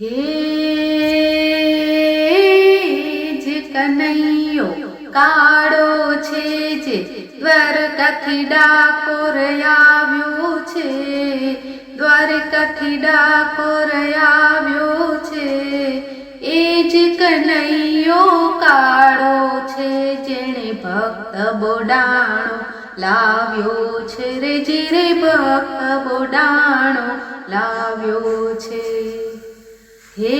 હે કનૈયો કાળો છે જે દ્વારકાથી ડાકોર આવ્યો છે દ્વારકાથી ડાકોર આવ્યો છે એ જ કનૈયો કાળો છે જેણે ભક્ત બોડાણો લાવ્યો છે રે જીરે બોડાણો, લાવ્યો છે. હે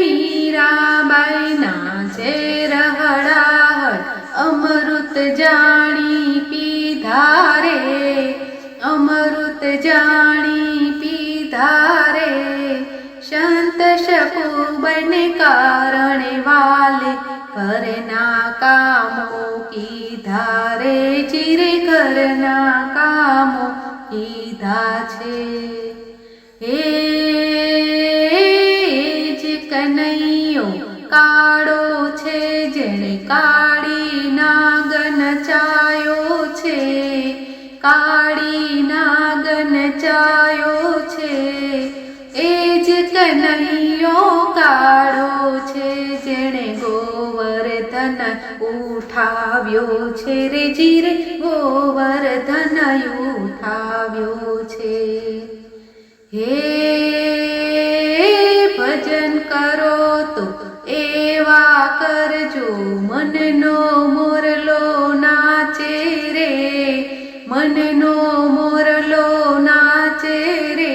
મીરાબાઈના છે રહડાહટ અમૃત જાણી પીધા રે. અમૃત જાણી પીધા રે. સંત શકુબને કારણે વાલે કામો કીધા રે ચીરે કરના કામો કીધા છે. એ જ કનૈયો, કાળો છે જેણે કાળી નાગન ચાયો છે. કાળી નાગન ચાયો ઉઠાવ્યો છે રે જીરે, ગોવર્ધન ઉઠાવ્યો છે. હે ભજન કરો તો એવા કરજો, મનનો મોરલો નાચે રે, મનનો મોરલો નાચે રે.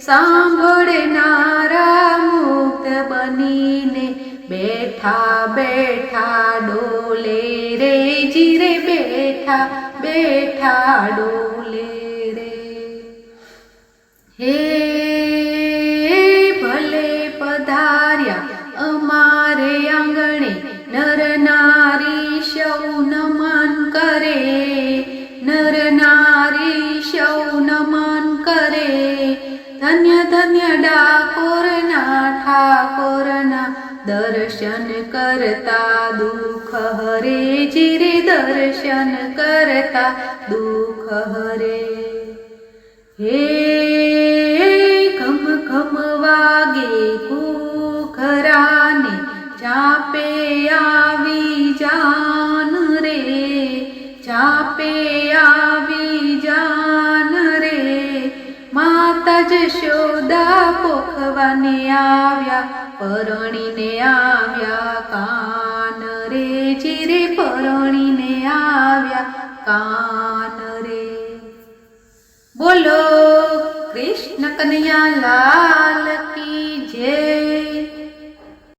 સાંભળનારા મુક્ત બનીને બેઠા બેઠા ડોલે રે જીરે બેઠા બેઠા ડોલે રે. હે ભલે પધાર્યા અમારે આંગણે, નર નારી સૌ નમન કરે. નર નારી સૌ નમન કરે. ધન્ય ધન્ય ડાકોરના ઠાકોરના દર્શન કરતા દુઃખ હરે જીરે. દર્શન કરતા દુઃખ હરે. હે ઘમ ઘમ વાગે કુખરાને ચાપે આવી જાન રે. ચાપે આવી જાન માતા જશોદા પોખવાને આવ્યા, પરણીને આવ્યા, કાન રે જીરે પરણીને આવ્યા, કાન રે. બોલો, કૃષ્ણ કનૈયા લાલ